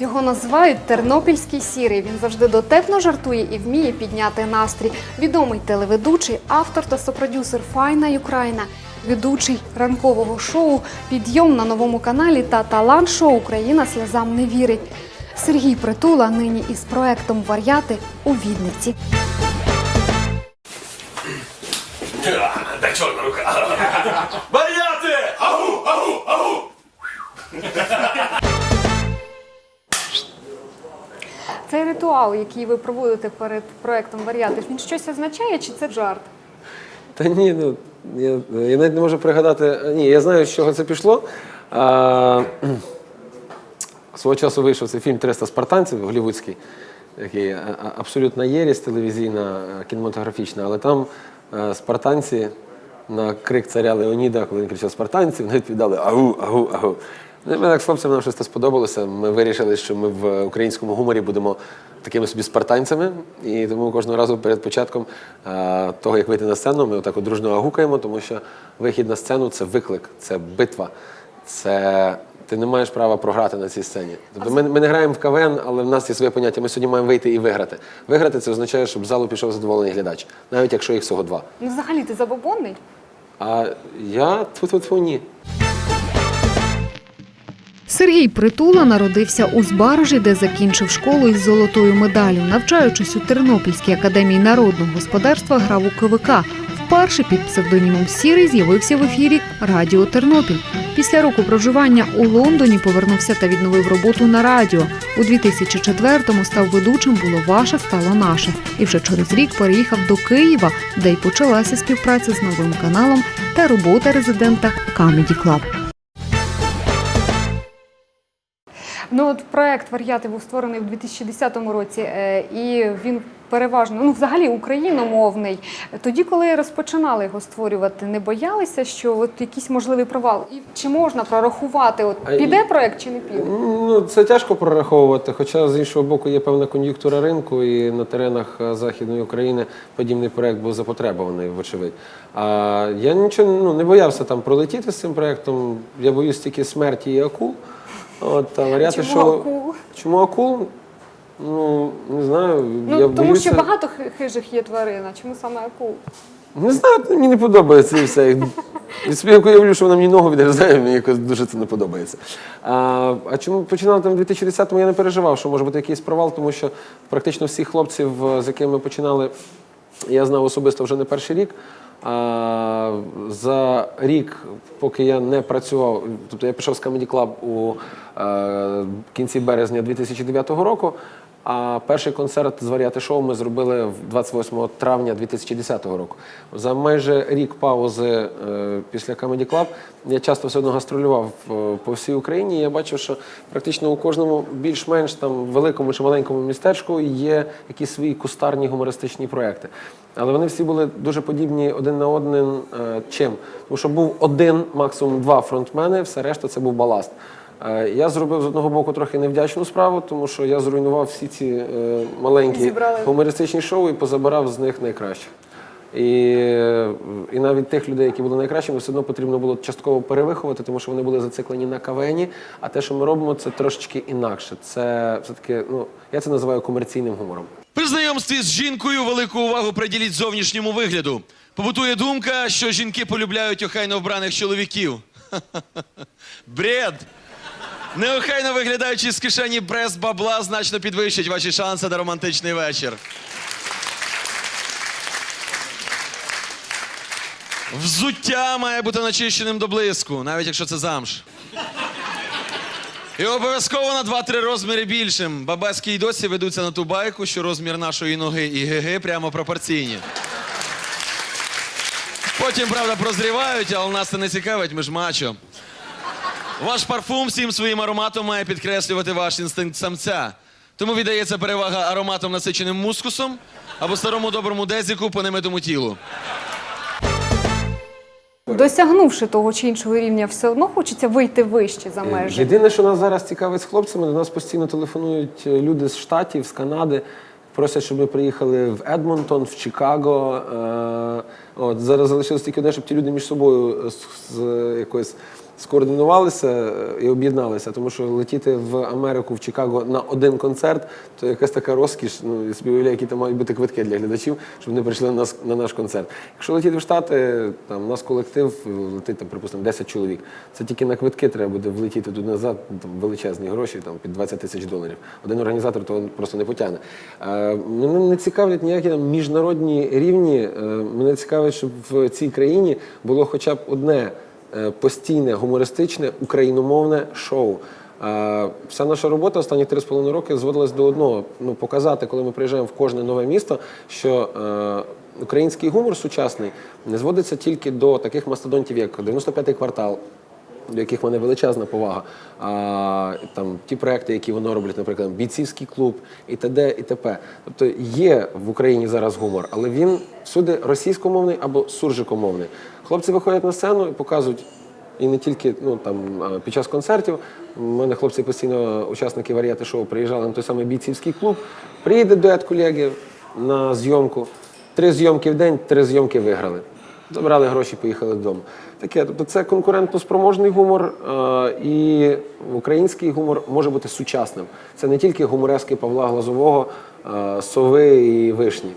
Його називають Тернопільський сірий. Він завжди дотепно жартує і вміє підняти настрій. Відомий телеведучий, автор та сопродюсер Файна Україна, ведучий ранкового шоу Підйом на новому каналі та талант-шоу Україна сльозам не вірить. Сергій Притула нині із проектом Вар'яти у Відниці. Так чорна рука. Варіати! Агу, агу, агу! Цей ритуал, який ви проводите перед проектом Вар'яти, він щось означає чи це жарт? Та ні, ну я, я навіть не можу пригадати. Ні, я знаю, з чого це пішло. А, свого часу вийшов цей фільм «300 спартанців голівудський, який а- а- абсолютна єрість телевізійна, кінематографічна, але там спартанці на крик царя Леоніда, коли він кричав спартанці, вони відповідали агу, агу, агу. Ну, Ми так з хлопцями нам щось це сподобалося. Ми вирішили, що ми в українському гуморі будемо такими собі спартанцями. І тому кожного разу перед початком е, того, як вийти на сцену, ми отак дружно агукаємо, тому що вихід на сцену це виклик, це битва. Це ти не маєш права програти на цій сцені. Тобто ми, ми не граємо в КВН, але в нас є своє поняття. Ми сьогодні маємо вийти і виграти. Виграти це означає, щоб з залу пішов задоволений глядач, навіть якщо їх всього два. Ну, взагалі, ти забобонний? А я тьфу-тьфу-тьфу, ні. Сергій Притула народився у Збаражі, де закінчив школу із золотою медаллю. Навчаючись у Тернопільській академії народного господарства, грав у КВК. Вперше під псевдонімом Сірий з'явився в ефірі Радіо Тернопіль. Після року проживання у Лондоні повернувся та відновив роботу на радіо. У 2004-му став ведучим Було ваше, стало наше. І вже через рік переїхав до Києва, де й почалася співпраця з новим каналом та робота резидента Comedy Club. Ну от проект Вар'яти був створений в 2010 році, е, і він переважно, ну взагалі україномовний. Тоді, коли розпочинали його створювати, не боялися, що от якийсь можливий провал. І чи можна прорахувати, от піде проект чи не піде? Ну, це тяжко прораховувати, хоча з іншого боку є певна кон'юнктура ринку, і на теренах е, Західної України подібний проект був запотребований, вочевидь. А я нічого ну, не боявся там пролетіти з цим проектом. Я боюсь тільки смерті і акул. От, а варіати, Чому що... акул? Чому акул? Ну, не знаю. Ну я тому боюся... що багато хи- хижих є тварин, а чому саме акул? Не знаю, мені не подобається і все. Від собі як уявлю, що вона мені ногу відрізає, мені якось дуже це не подобається. А, а чому починали там в 2010-му, я не переживав, що може бути якийсь провал, тому що практично всіх хлопців, з якими ми починали, я знав особисто вже не перший рік. За рік, поки я не працював, тобто я пішов з Comedy Club у е, кінці березня 2009 року. А перший концерт з варіати шоу ми зробили в 28 травня 2010 року. За майже рік паузи е, після Comedy Club я часто все одно гастролював е, по всій Україні. Я бачив, що практично у кожному більш-менш там великому чи маленькому містечку є якісь свої кустарні гумористичні проекти. Але вони всі були дуже подібні один на один е, чим? Тому що був один, максимум два фронтмени, все решта це був баласт. Е, Я зробив з одного боку трохи невдячну справу, тому що я зруйнував всі ці е, маленькі Зібрали. гумористичні шоу і позабирав з них найкраще. І, е, і навіть тих людей, які були найкращими, все одно потрібно було частково перевиховувати, тому що вони були зациклені на кавені. А те, що ми робимо, це трошечки інакше. Це все-таки, ну, я це називаю комерційним гумором. При знайомстві з жінкою велику увагу приділіть зовнішньому вигляду. Побутує думка, що жінки полюбляють охайно вбраних чоловіків. Бред! Неохайно виглядаючи з кишені брез бабла значно підвищить ваші шанси на романтичний вечір. Взуття має бути начищеним до блиску, навіть якщо це замш. І обов'язково на 2-3 розміри більшим. Бабаські й досі ведуться на ту байку, що розмір нашої ноги і ГГ прямо пропорційні. Потім, правда, прозрівають, але нас це не цікавить, ми ж мачо. Ваш парфум всім своїм ароматом має підкреслювати ваш інстинкт самця. Тому віддається перевага ароматом насиченим мускусом або старому доброму дезіку по немитому тілу. Досягнувши того чи іншого рівня, все одно хочеться вийти вище за межі. Єдине, що нас зараз цікавить з хлопцями, до нас постійно телефонують е, люди з Штатів, з Канади. Просять, щоб ми приїхали в Едмонтон, в Чикаго. Е, от, зараз залишилось тільки одне, щоб ті люди між собою з, з якоїсь скоординувалися е, і об'єдналися, тому що летіти в Америку, в Чикаго на один концерт то якась така розкіш. Ну уявляю, які там мають бути квитки для глядачів, щоб вони прийшли на нас на наш концерт. Якщо летіти в Штати, там у нас колектив е, летить там, припустимо, 10 чоловік. Це тільки на квитки треба буде влетіти туди назад, там величезні гроші, там під 20 тисяч доларів. Один організатор того просто не потягне. Е, мене не цікавлять ніякі там міжнародні рівні. Е, мене цікавить, щоб в цій країні було хоча б одне постійне гумористичне україномовне шоу. Е, Вся наша робота останні 3,5 роки зводилась до одного: ну показати, коли ми приїжджаємо в кожне нове місто, що е, український гумор сучасний не зводиться тільки до таких мастодонтів, як 95-й квартал, до яких в мене величезна повага. А, там, ті проекти, які воно роблять, наприклад, бійцівський клуб і т.д. і т.п. Тобто є в Україні зараз гумор, але він всюди російськомовний або суржикомовний. Хлопці виходять на сцену і показують. І не тільки ну, там, під час концертів. У мене хлопці постійно, учасники варіати шоу, приїжджали на той самий бійцівський клуб. Приїде дует колеги на зйомку. Три зйомки в день, три зйомки виграли. Забрали гроші, поїхали додому. Таке, тобто це конкурентно-спроможний гумор, е, і український гумор може бути сучасним. Це не тільки гуморески Павла Глазового, е, сови і вишні.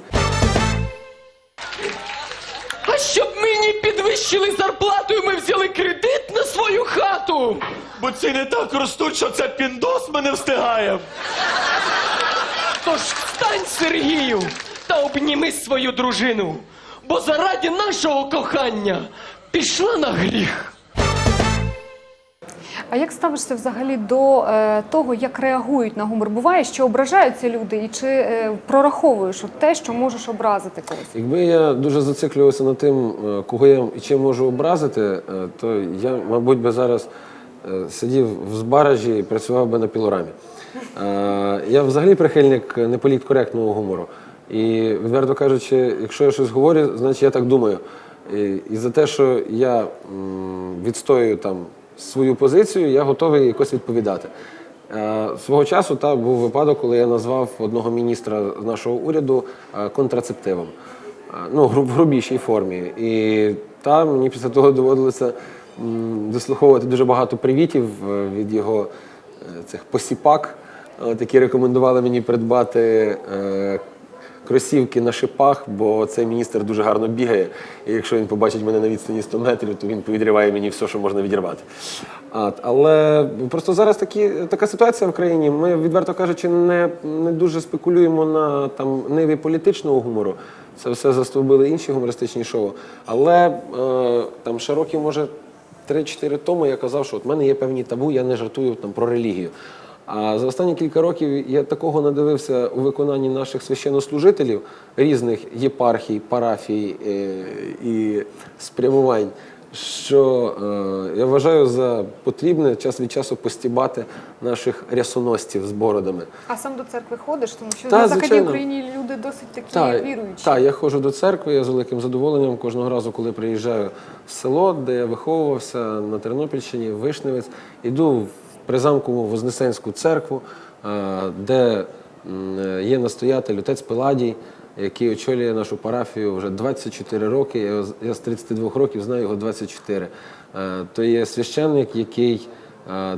А щоб мені підвищили зарплату, і ми взяли кредит на свою хату. Бо ціни так ростуть, що це піндос ми не встигає. Тож встань, Сергію, та обніми свою дружину, бо заради нашого кохання пішла на гріх. А як ставишся взагалі до е, того, як реагують на гумор? Буває, що ображаються люди, і чи е, прораховуєш от те, що можеш образити когось? Якби я дуже зациклювався над тим, е, кого я і чим можу образити, е, то я, мабуть, би зараз е, сидів в збаражі і працював би на пілорамі. Е, Я взагалі прихильник неполіткоректного гумору. І, відверто кажучи, якщо я щось говорю, значить я так думаю. І, за те, що я відстоюю там свою позицію, я готовий якось відповідати. Е, Свого часу та був випадок, коли я назвав одного міністра нашого уряду е, контрацептивом. Е, Ну, в грубішій формі. І там мені після того доводилося дослуховувати дуже багато привітів від його цих посіпак, які рекомендували мені придбати кросівки на шипах, бо цей міністр дуже гарно бігає. І якщо він побачить мене на відстані 100 метрів, то він повідриває мені все, що можна відірвати. От, але просто зараз такі, така ситуація в країні. Ми, відверто кажучи, не, не дуже спекулюємо на там, ниві політичного гумору. Це все застовбили інші гумористичні шоу. Але е, там ще років, може, 3-4 тому я казав, що от в мене є певні табу, я не жартую там про релігію. А за останні кілька років я такого надивився у виконанні наших священнослужителів різних єпархій, парафій е, і спрямувань, що е, я вважаю за потрібне час від часу постібати наших рясоносців з бородами. А сам до церкви ходиш, тому що Та, на західній. Україні люди досить такі Так, віруючі. так, я ходжу до церкви, я з великим задоволенням кожного разу, коли приїжджаю в село, де я виховувався на Тернопільщині, в Вишневець, іду в призамкову Вознесенську церкву, е, де є настоятель отець Пеладій, який очолює нашу парафію вже 24 роки. Я, з- я з 32 років знаю його 24. Е, То є священник, який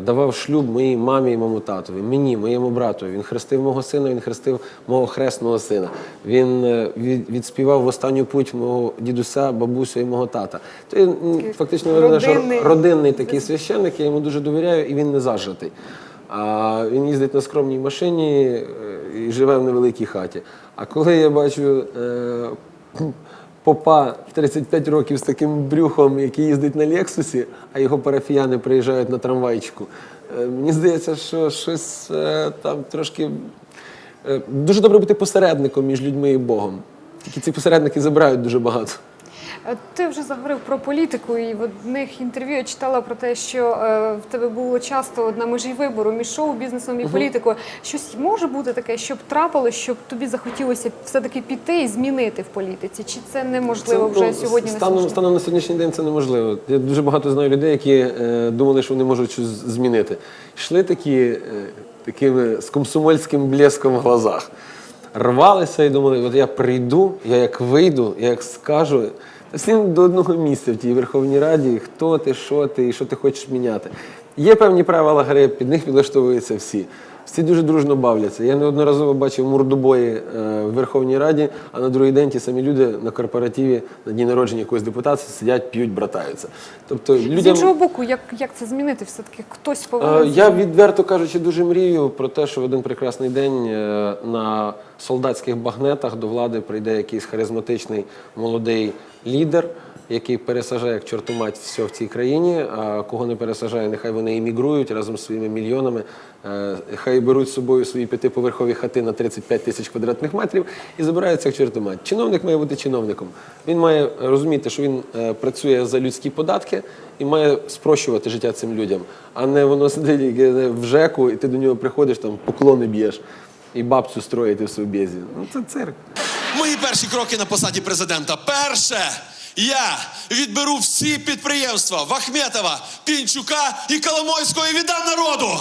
давав шлюб моїй мамі і моєму татові, мені, моєму брату. Він хрестив мого сина, він хрестив мого хресного сина. Він е, відспівав в останню путь мого дідуся, бабусю і мого тата. То м, фактично наш родинний- родинний такий священник, я йому дуже довіряю, і він не зажитий. А він їздить на скромній машині е, і живе в невеликій хаті. А коли я бачу е, попа в 35 років з таким брюхом, який їздить на Лексусі, а його парафіяни приїжджають на трамвайчику, е, мені здається, що щось е, там трошки. е, Дуже добре бути посередником між людьми і Богом. Тільки ці посередники забирають дуже багато. Ти вже заговорив про політику, і в одних інтерв'ю я читала про те, що е, в тебе було часто на межі вибору між шоу-бізнесом і політикою. Щось може бути таке, щоб трапилось, щоб тобі захотілося все-таки піти і змінити в політиці? Чи це неможливо Це, вже ну, сьогодні станом, станом на сьогоднішній день це неможливо. Я дуже багато знаю людей, які е, думали, що вони можуть щось змінити. Йшли такі, е, такими з комсомольським блеском в глазах. Рвалися і думали, от я прийду, я як вийду, я як скажу, Всім до одного місця в тій Верховній Раді, хто ти, що ти і що ти хочеш міняти. Є певні правила гри, під них підлаштовуються всі. Всі дуже дружно бавляться. Я неодноразово бачив мордобої е, в Верховній Раді, а на другий день ті самі люди на корпоративі на дні народження якогось депутата сидять, п'ють, братаються. Тобто З іншого боку, як, як це змінити? Все-таки хтось Е, повинен. Я відверто кажучи, дуже мрію про те, що в один прекрасний день е, на солдатських багнетах до влади прийде якийсь харизматичний молодий лідер, який пересажає як чорту мать все в цій країні. А кого не пересажає, нехай вони іммігрують разом з своїми мільйонами. Е, Хай беруть з собою свої п'ятиповерхові хати на 35 тисяч квадратних метрів і забираються як чорту мать. Чиновник має бути чиновником. Він має розуміти, що він е, працює за людські податки і має спрощувати життя цим людям, а не воно сидить в ЖЕКу, і ти до нього приходиш, там поклони б'єш і бабцю строїти в собєзі. Ну це цирк. Мої перші кроки на посаді президента. Перше, я відберу всі підприємства Вахметова, Пінчука і Коломойського і віддам народу.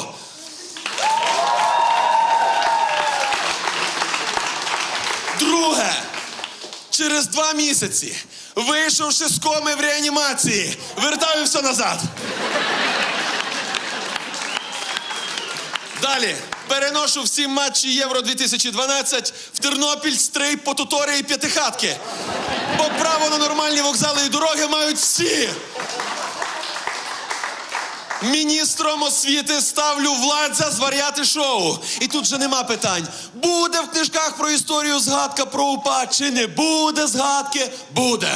Друге, через два місяці, вийшовши з коми в реанімації, вертаю все назад. Далі переношу всі матчі Євро 2012 в Тернопіль, Стрий, Потутори і П'ятихатки. Бо право на нормальні вокзали і дороги мають всі. Міністром освіти ставлю владзя зваряти шоу. І тут же нема питань. Буде в книжках про історію згадка про УПА чи не буде згадки? Буде.